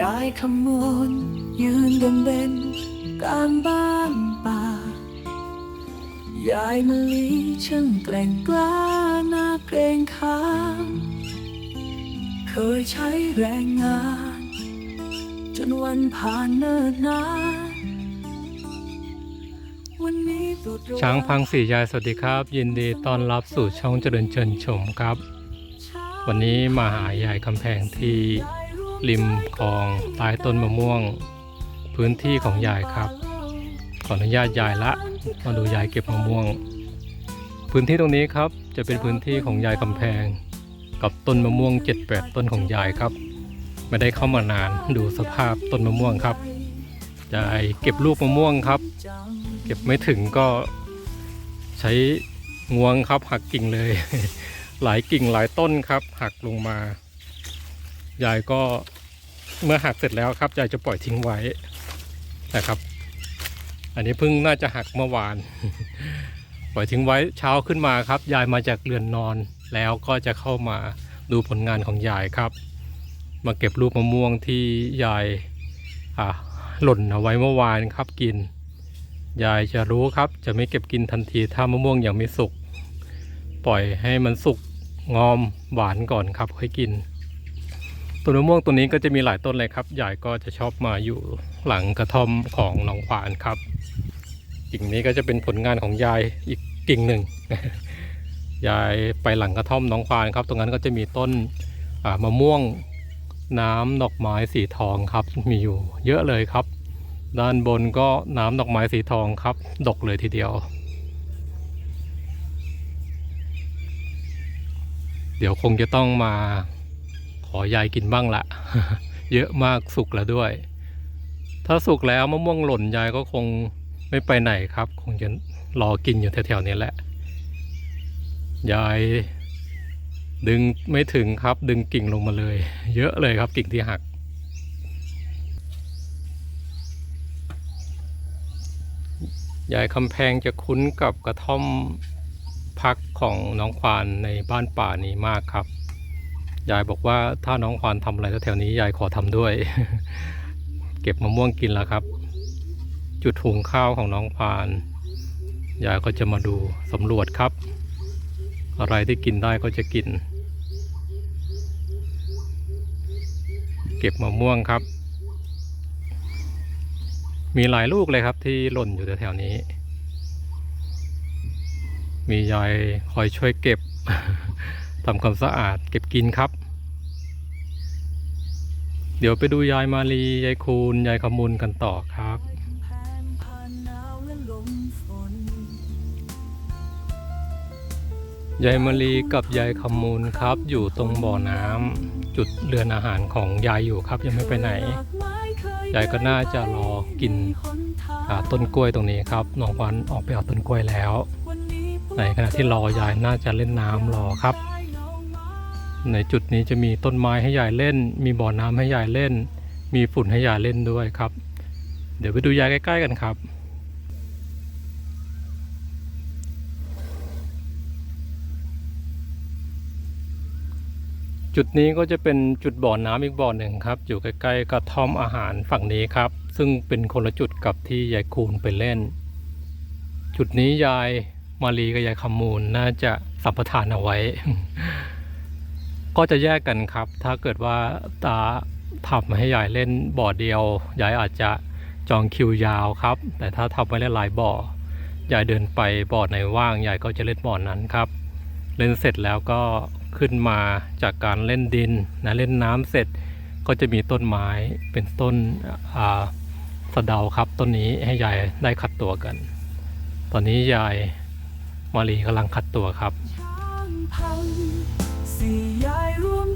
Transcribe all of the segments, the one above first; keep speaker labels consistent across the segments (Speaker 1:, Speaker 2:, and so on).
Speaker 1: ยายขมวนยืนเด่นเด่นกลางบ้านป่า ยายมะลิช่างแกร่งกล้าหน้าเกรงขาม เคยใช้แรงงาน จนวันผ่านเนิ่นนานวันนี้ตรวจระวั
Speaker 2: ช้างพังสียายสวัสดีครับ ยินดีต้อนรับสู่ช่องเจริญเชิญชมครับ วันนี้มาหายายคำแพงที่ ริมคลองใต้ต้นมะม่วง พื้นที่ของยายครับ ขออนุญาตยายละ มาดูยายเก็บมะม่วง พื้นที่ตรงนี้ครับจะเป็นพื้นที่ของยายคำแพง กับต้นมะม่วง 7-8 ต้นของยายครับ ไม่ได้เข้ามานานดูสภาพต้นมะม่วงครับยายเก็บลูกมะม่วงครับ เก็บไม่ถึงก็ใช้งวงครับหักกิ่งเลย หลายกิ่งหลายต้นครับ หักลงมา ยายก็เมื่อหักเสร็จแล้วครับยายจะปล่อยทิ้งไว้นะครับ อันนี้เพิ่งน่าจะหักเมื่อวาน ปล่อยทิ้งไว้เช้าขึ้นมาครับ ยายมาจากเรือนนอนแล้วก็จะเข้ามาดูผลงานของยายครับ มาเก็บลูกมะม่วงที่ยายหล่นเอาไว้เมื่อวานครับกิน ยายจะรู้ครับ จะไม่เก็บกินทันทีถ้ามะม่วงยังไม่สุก ปล่อยให้มันสุกงอมหวานก่อนครับค่อยกิน ต้นมะม่วงตัวนี้ก็จะมีหลายต้นเลยครับยายก็จะชอบมาอยู่หลังกระท่อมของน้องขวานครับกิ่งนี้ก็จะเป็นผลงานของยายอีกกิ่งหนึ่งยายไปหลังกระท่อมน้องควานครับ ตรงนั้นก็จะมีต้นมะม่วงน้ำดอกไม้สีทองครับ มีอยู่เยอะเลยครับ ด้านบนก็น้ำดอกไม้สีทองครับ ดกเลยทีเดียว เดี๋ยวคงจะต้องมา อยายกินบ้างละ เยอะมากสุกแล้วด้วย ถ้าสุกแล้วมะม่วงหล่นยายก็คงไม่ไปไหนครับ คงจะรอกินอยู่แถวๆนี้แหละ ยายดึงไม่ถึงครับ ดึงกิ่งลงมาเลย เยอะเลยครับกิ่งที่หัก ยายคำแพงจะคุ้นกับกระท่อมพักของน้องควานในบ้านป่านี้มากครับ ยายบอกว่าถ้าน้องควานทำอะไรแถวนี้ยายขอทำด้วย เก็บมะม่วงกินแล้วครับ จุดหุงข้าวของน้องควาน ยายก็จะมาดูสำรวจครับ อะไรที่กินได้ก็จะกิน เก็บมะม่วงครับ มีหลายลูกเลยครับที่หล่นอยู่แถวๆนี้ มียายคอยช่วยเก็บ ทำความสะอาดเก็บกินครับ เดี๋ยวไปดูยายมาลียายคูณยายขมุนกันต่อครับยายมาลีกับยายขมูลครับ อยู่ตรงบ่อน้ำจุดเรือนอาหารของยายอยู่ครับยังไม่ไปไหน ยายก็น่าจะรอกินต้นกล้วยตรงนี้ครับน้องวันออกไปเอาต้นกล้วยแล้ว ในขณะที่รอยายน่าจะเล่นน้ำรอครับ ในจุดนี้จะมีต้นไม้ให้ยายเล่น มีบ่อน้ำให้ยายเล่น มีฝุ่นให้ยายเล่นด้วยครับ เดี๋ยวไปดูยายใกล้ ๆ กันครับ จุดนี้ก็จะเป็นจุดบ่อน้ำอีกบ่อหนึ่งครับ อยู่ใกล้ๆกระท่อมอาหารฝั่งนี้ครับ ซึ่งเป็นคนละจุดกับที่ยายคูณไปเล่น จุดนี้ยายมารีกับยายคำมูลน่าจะสัมปทานเอาไว้ ก็จะแยกกันครับ ถ้าเกิดว่าตาทำให้ยายเล่นบ่อเดียวยายอาจจะจองคิวยาวครับ แต่ถ้าทำไว้หลายบ่อยายเดินไปบ่อไหนว่างยายก็จะเล่นบ่อนั้นครับ เล่นเสร็จแล้วก็ขึ้นมาจากการเล่นดินนะเล่นน้ำเสร็จก็จะมีต้นไม้เป็นต้นอ่าสะเดาครับต้นนี้ให้ยายได้ขัดตัวกัน ตอนนี้ยายมารีกำลังขัดตัวครับ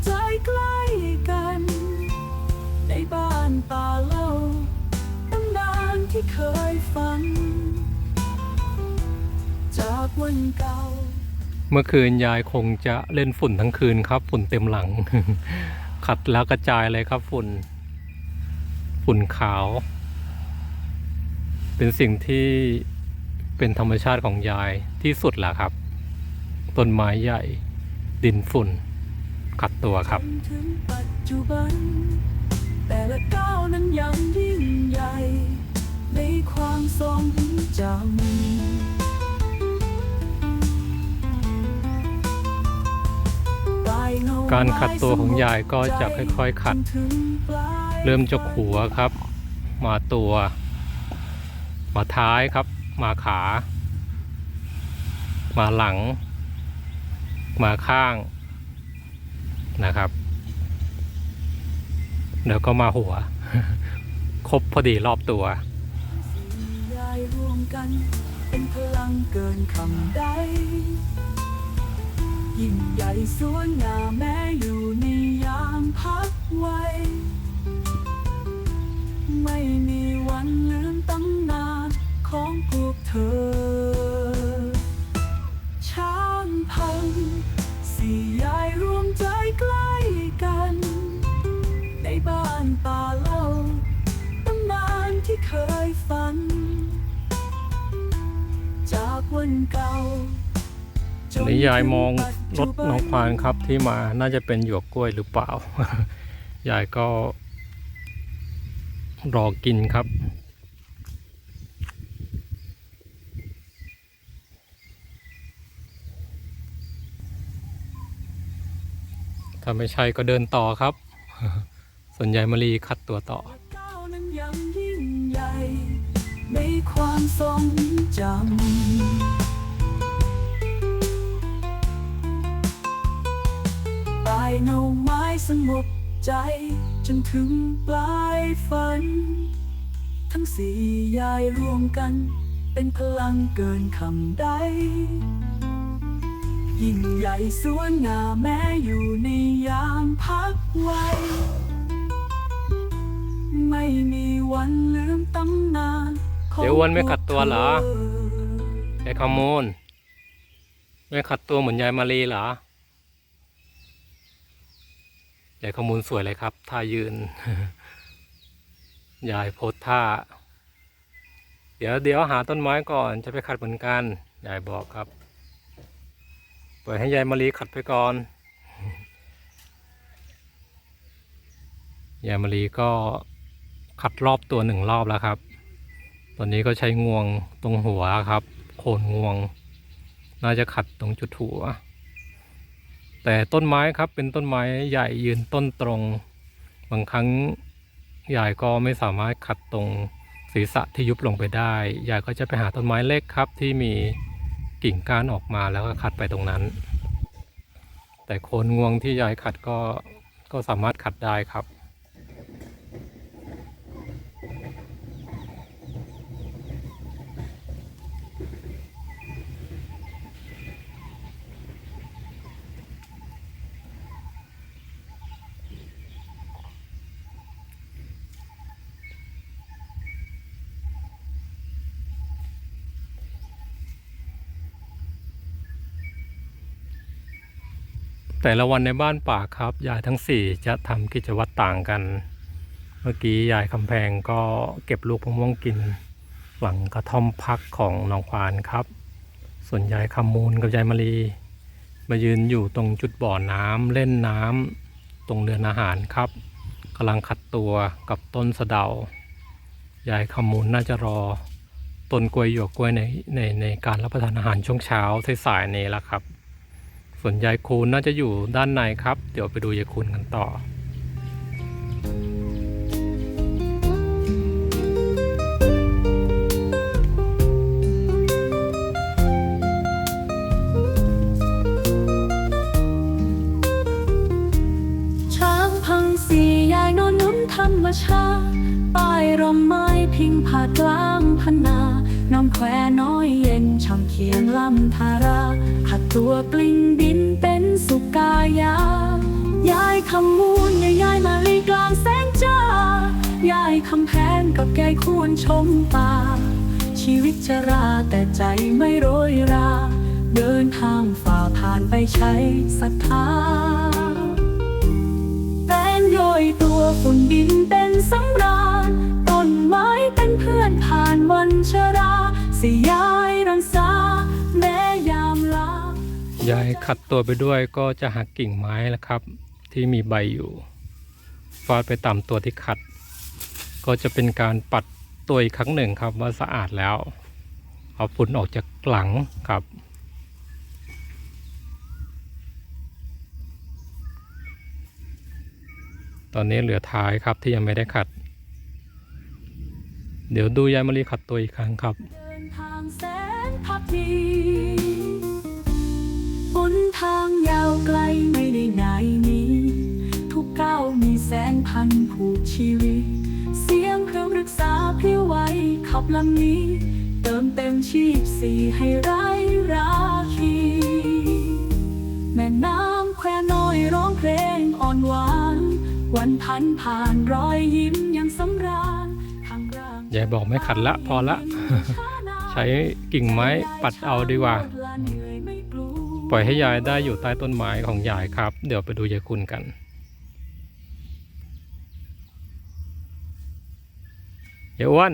Speaker 1: ใจใกล้กัน ในบ้านป่าเล่าตำนานที่เคยฟังจากวันเก่า
Speaker 2: เมื่อคืนยายคงจะเล่นฝุ่นทั้งคืนครับ ฝุ่นเต็มหลัง ขัดแล้วกระจายเลยครับฝุ่น ฝุ่นขาว เป็นสิ่งที่เป็นธรรมชาติของยายที่สุดแหละครับ ต้นไม้ใหญ่ดินฝุ่น ขัดตัวครับ
Speaker 1: แต่ละก้าวนั้นยังยิ่งใหญ่ ในความทรงจำ
Speaker 2: การขัดตัวของยายก็จะค่อยๆขัด เริ่มจากหัวครับ มาตัว มาท้ายครับ มาขา มาหลัง มาข้าง นะครับเดี๋ยวก็มาหัว ครบพอดีรอบตัว
Speaker 1: เป็นพลังเกินคำใดยิ่งใหญ่สวยงามแม้อยู่ในยามพักไว้ ไม่มีวันลืมตำนานของพวกเธอ เคยฝัน จากวันเก่า
Speaker 2: นนี้ยายมองรถน้องควานครับที่มาน่าจะเป็นหยวกกล้วยหรือเปล่า ยายก็รอกินครับ ถ้าไม่ใช่ก็เดินต่อครับ ส่วนใหญ่มารีคัดตัวต่อ
Speaker 1: ทรงจำปลายเงาไม้สงบใจ จนถึงปลายฝัน ทั้งสี่ยายรวมกัน เป็นพลังเกินคำใด ยิ่งใหญ่สวยงามแม้อยู่ในยามพักไว้ ไม่มีวันลืมตำนานของ
Speaker 2: เดี๋ยวอ้วนไม่ขัดตัวเหรอ
Speaker 1: พกธ
Speaker 2: ยายขมูลไม่ขัดตัวเหมือนยายมารีเหรอยายขมูลสวยเลยครับท่ายืน ยายโพสท่า เดี๋ยวเดี๋ยวหาต้นไม้ก่อนจะไปขัดเหมือนกัน ยายบอกครับปล่อยให้ยายมารีขัดไปก่อน ยายมารีก็ขัดรอบตัวหนึ่งรอบแล้วครับ ตอนนี้ก็ใช้งวงตรงหัวครับ โคนงวง น่าจะขัดตรงจุดหัว แต่ต้นไม้ครับเป็นต้นไม้ใหญ่ยืนต้นตรง บางครั้งยายก็ไม่สามารถขัดตรงศีรษะที่ยุบลงไปได้ยายก็จะไปหาต้นไม้เล็กครับ ที่มีกิ่งก้านออกมาแล้วก็ขัดไปตรงนั้น แต่โคนงวงที่ยายขัดก็ก็สามารถขัดได้ครับ แต่ละวันในบ้านป่าครับ ยายทั้งสี่จะทำกิจวัตรต่างกัน เมื่อกี้ยายคำแพงก็เก็บลูกมะม่วงกิน หลังกระท่อมพักของน้องควานครับ ส่วนยายคำมูลกับยายมะลีมายืนอยู่ตรงจุดบ่อน้ำเล่นน้ำตรงเรือนอาหารครับกำลังขัดตัวกับต้นสะเดายายคำมูลน่าจะรอต้นกล้วยหยวกกล้วยในในในการรับประทานอาหารช่วงเช้าสายๆนี้แล้วครับ ส่วนยายคูณน่าจะอยู่ด้านในครับ เดี๋ยวไปดูยายคูณกันต่อ
Speaker 1: ชางพังสียายนอนนุ้นธรรมชาติป้ายร่มไม้พิงผาดกลางพนาน้ำแควน้อย เพียงลำธาราขัดตัวกลิ้งดินเป็นสุกายา ยายคำมูลยายยายมาลีกลางแสงจ้ายายคำแพงกับแกยควรชมป่า ชีวิตจะราแต่ใจไม่โรยรา เดินทางฝ่าผ่านไปใช้ศรัทธาแป้นโรยตัวฝุ่นดินเป็นสำราญต้นไม้เป็นเพื่อนผ่านวันชรา สยาย ยา
Speaker 2: ยขัดตัวไปด้วยก็จะหักกิ่งไม้แล้วครับ ที่มีใบอยู่ฟาดไปตามตัวที่ขัด ก็จะเป็นการปัดตัวอีกครั้งหนึ่งครับว่าสะอาดแล้ว เอาฝุ่นออกจากหลังครับตอนนี้เหลือท้ายครับที่ยังไม่ได้ขัด เดี๋ยวดูยายมะลิขัดตัวอีกครั้งครับ
Speaker 1: หนทางยาวไกลไม่ได้ง่ายนี้ ทุกก้าวมีแสนพันผูกชีวิต เสียงเครื่องรักษาพลิ้วไหวขับลำนี้ เติมเต็มชีพสีให้ไร้ราคี แม่น้ำแควน้อยร้องเพลงอ่อนหวาน วันพันผ่านรอยยิ้มยังสำราญทางร่าง
Speaker 2: ยายบอกไม่ขัดละพอละ ใช้กิ่งไม้ปัดเอาดีกว่า ปล่อยให้ยายได้อยู่ใต้ต้นไม้ของยายครับ เดี๋ยวไปดูยายคุณกันยายอ้วน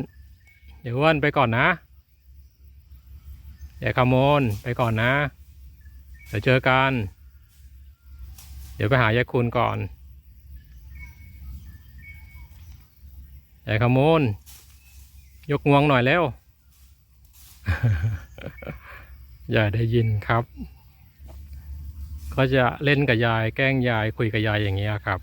Speaker 2: ยายอ้วนไปก่อนนะยายขมนไปก่อนนะ เดี๋ยวเจอกัน เดี๋ยวไปหายายคุณก่อนยายขมนยกงวงหน่อยแล้วยายได้ยินครับ ก็จะเล่นกับยายแกล้งยายคุยกับยายอย่างเงี้ยครับ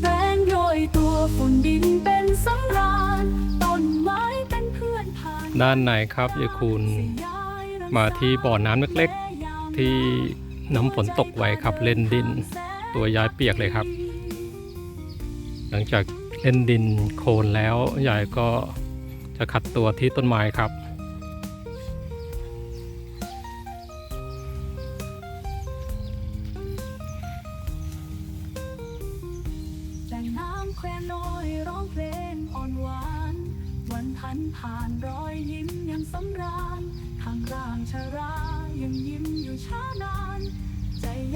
Speaker 1: แป้งโรยตัวฝุ่นดินเป็นสำราญต้นไม้เป็นเพื่อนผ่าน
Speaker 2: ด้านในครับยายคุณมาที่บ่อน้ำเล็กๆ ที่น้ำฝนตกไว้ครับเล่นดิน ตัวยายเปียกเลยครับ หลังจากเล่นดินโคลนแล้วยายก็จะขัดตัวที่ต้นไม้ครับ
Speaker 1: แต่น้ำแควน้อยร้องเพลงอ่อนหวาน วันพันผ่านรอยยิ้มยังสำราญทางร่างชรายังยิ้มอยู่ช้านาน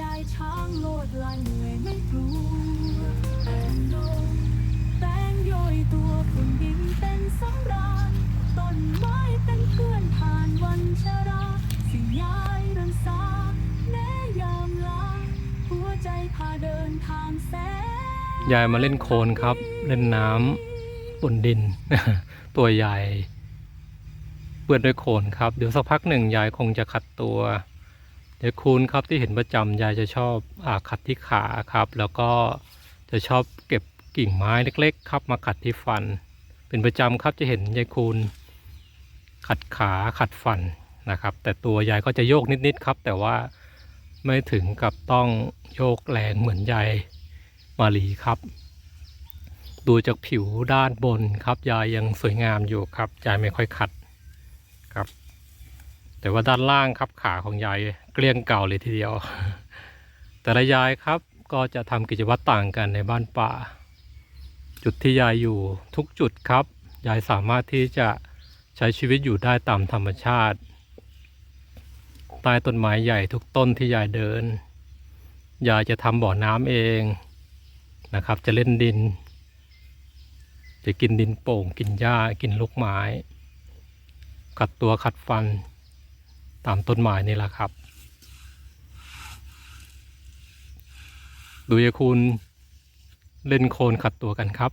Speaker 1: ยายช้างโลดลายเหนื่อยไม่กลัวแป้งโรยแป้งโยยตัวฝุ่นดินเป็นสำราญต้นไม้เป็นเพื่อนผ่านวันชราสิ่งยายรังสาแม้ยามลาหัวใจพาเดินทางแสน
Speaker 2: ยายมาเล่นโคลนครับ เล่นน้ำบนดิน ตัวใหญ่เปื้อนด้วยโคลนครับ เดี๋ยวสักพักหนึ่งยายคงจะขัดตัว เดี๋ยวคุณครับที่เห็นประจำยายจะชอบอาขัดที่ขาครับ แล้วก็จะชอบเก็บกิ่งไม้เล็ก ๆ ครับ มาขัดที่ฟัน เป็นประจำครับจะเห็นยายคูณขัดขาขัดฟันนะครับ แต่ตัวยายก็จะโยกนิดๆครับ แต่ว่าไม่ถึงกับต้องโยกแรงเหมือนยายมาลีครับ ดูจากผิวด้านบนครับยายยังสวยงามอยู่ครับยายไม่ค่อยขัด แต่ว่าด้านล่างครับขาของยายเกลี้ยงเก่าเลยทีเดียว แต่ละยายครับก็จะทำกิจวัตรต่างกันในบ้านป่า จุดที่ยายอยู่ทุกจุดครับ ยายสามารถที่จะใช้ชีวิตอยู่ได้ตามธรรมชาติใต้ต้นไม้ใหญ่ทุกต้นที่ยายเดิน ยายจะทำบ่อน้ำเองนะครับ จะเล่นดิน จะกินดินโป่ง กินหญ้า กินลูกไม้ ขัดตัวขัดฟัน ตามต้นไม้นี่แหละครับดูยาคุณเล่นโคลนขัดตัวกันครับ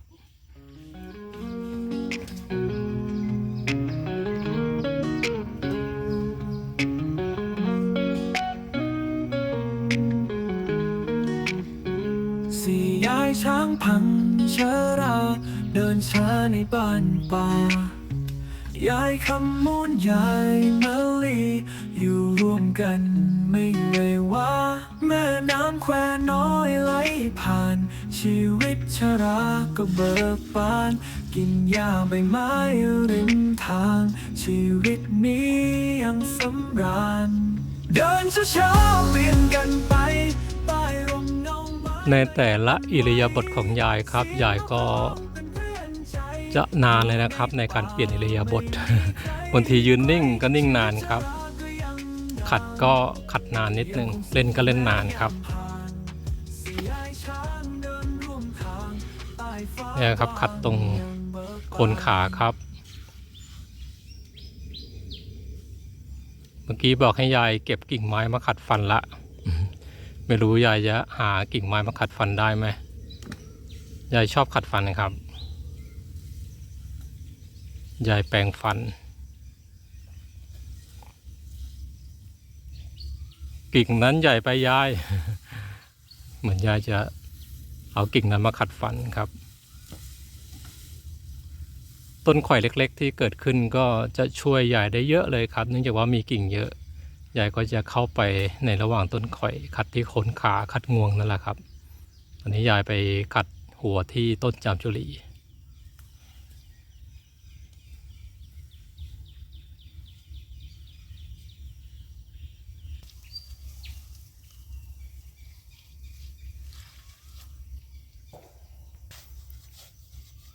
Speaker 1: สี่ยายช้างพังเชราเดินช้าในบ้านป่า ยายคำมูลยายมะลีอยู่รวมกันไม่เลยว่าแม่น้ำแควน้อยไหลผ่าน ชีวิตชราก็เบิกบาน กินหญ้าใบไม้ริมทาง ชีวิตนี้ยังสำราญ เดินช้าๆเปลี่ยนกันไปใต้ร่มเงา
Speaker 2: ในแต่ละอิริยาบถของยายครับ ยายก็ จะนานเลยนะครับ ในการเปลี่ยนอิริยาบถบางทียืนนิ่งก็นิ่งนานครับ ขัดก็ขัดนานนิดนึงเล่นก็เล่นนานครับเนี่ยครับขัดตรงโคนขาครับ เมื่อกี้บอกให้ยายเก็บกิ่งไม้มาขัดฟันละ ไม่รู้ยายจะหากิ่งไม้มาขัดฟันได้ไหมยายชอบขัดฟันครับ ยายแปรงฟัน กิ่งนั้นใหญ่ไปยาย เหมือนยายจะเอากิ่งนั้นมาขัดฟันครับ ต้นข่อยเล็ก ๆ ที่เกิดขึ้นก็จะช่วยยายได้เยอะเลยครับ เนื่องจากว่ามีกิ่งเยอะยายก็จะเข้าไปในระหว่างต้นข่อยขัดที่โคนขาขัดงวงนั่นแหละครับตอนนี้ยายไปขัดหัวที่ต้นจามจุลี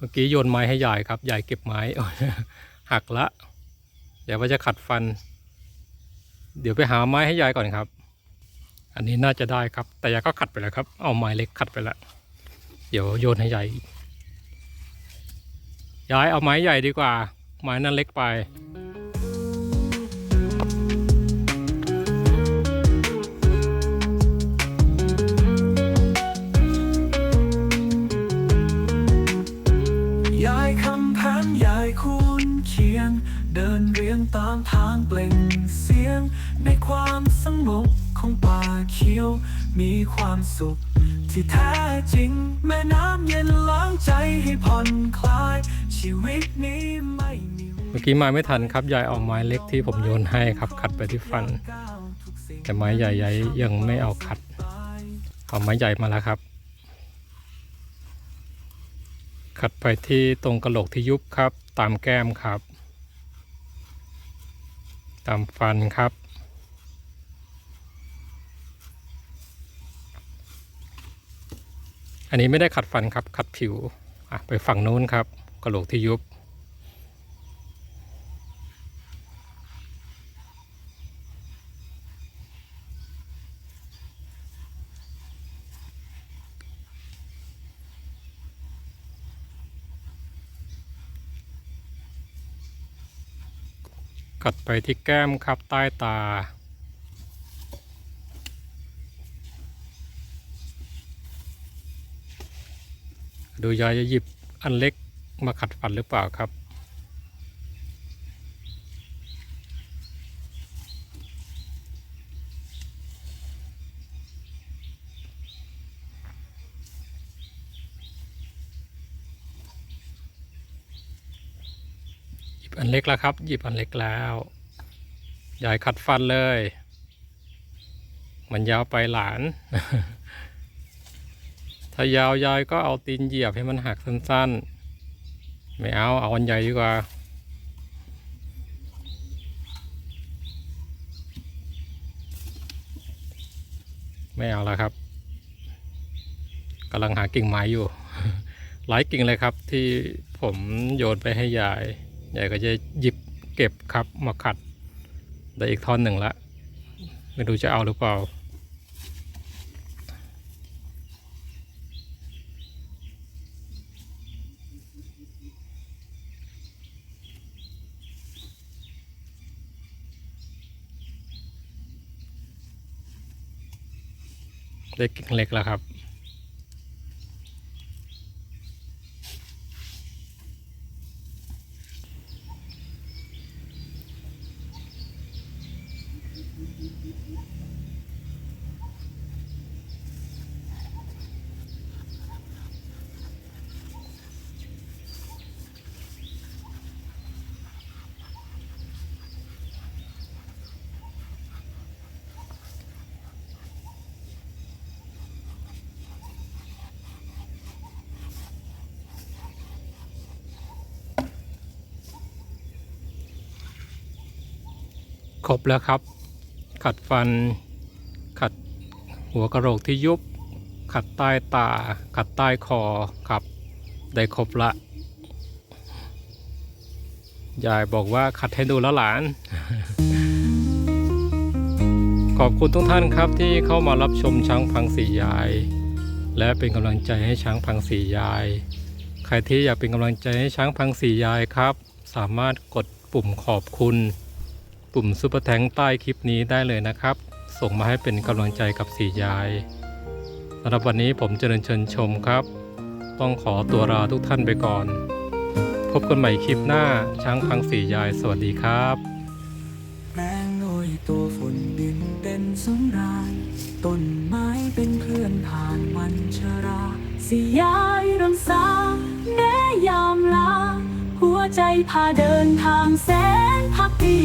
Speaker 2: มื่อกี้โยนไม้ให้ยายครับ ยายเก็บไม้หักละ เดี๋ยวว่าจะขัดฟัน เดี๋ยวไปหาไม้ให้ยายก่อนครับ อันนี้น่าจะได้ครับ แต่ยายก็ขัดไปแล้วครับ เอาไม้เล็กขัดไปแล้ว เดี๋ยวโยนให้ยายอีกยายเอาไม้ใหญ่ดีกว่า ไม้นั้นเล็กไป
Speaker 1: เดินเรียงตามทางเปล่งเสียง ในความสงบของป่าเขียว มีความสุข ที่แท้จริง แม่น้ำเย็นล้างใจให้ผ่อนคลาย ชีวิตนี้ไม่มี
Speaker 2: เมื่อกี้ม้ไม่ทันครับ ยายเอาไม้เล็กที่ผมโยนให้ครับขัดไปที่ฟัน แต่ไม้ใหญ่ยายยังไม่เอาขัด เอาไม้ใหญ่มาแล้วครับ ขัดไปที่ตรงกระโหลกที่ยุบครับ ตามแก้มครับ ตามฟันครับ อันนี้ไม่ได้ขัดฟันครับ ขัดผิวไปฝั่งนู้นครับกระโหลกที่ยุบ กัดไปที่แก้มครับใต้ตา ดูยายจะหยิบอันเล็กมาขัดฟันหรือเปล่าครับ หยิบอัน เล็กแล้วครับ หยิบอันเล็กแล้วยายขัดฟันเลย มันยาวไปหลาน ถ้ายาวยายก็เอาตีนเหยียบให้มันหักสั้นๆ ไม่เอาเอาอันใหญ่ดีกว่าไม่เอาแล้วครับกำลังหากิ่งไม้อยู่ หลายกิ่งเลยครับที่ผมโยนไปให้ยาย ยายก็จะหยิบเก็บครับมาขัดได้อีกท่อนหนึ่งละไม่รู้จะเอาหรือเปล่าได้กิ่งเล็กแล้วครับ ครบแล้วครับ ขัดฟัน ขัดหัวกระโหลกที่ยุบ ขัดใต้ตา ขัดใต้คอครับ ได้ครบละ ยายบอกว่าขัดให้ดูแล้วหลาน ขอบคุณทุกท่านครับที่เข้ามารับชมช้างพังสียาย และเป็นกำลังใจให้ช้างพังสียาย ใครที่อยากเป็นกำลังใจให้ช้างพังสียายครับ สามารถกดปุ่มขอบคุณ ปุ่มซุปเปอร์แทงใต้คลิปนี้ได้เลยนะครับ ส่งมาให้เป็นกำลังใจกับสี่ยายสำหรับวันนี้ผมเจริญเชิญชมครับ ต้องขอตัวลาทุกท่านไปก่อน พบกันใหม่คลิปหน้าช้างพังสี่ยายสวัสดีครับ
Speaker 1: แมงโอยตัวฝุ่นดินเป็นสงรานต้นไม้เป็นเพื่อนผ่านวันชราสิยายรังสาแม้ยามลา หัวใจพาเดินทางแสนพักดี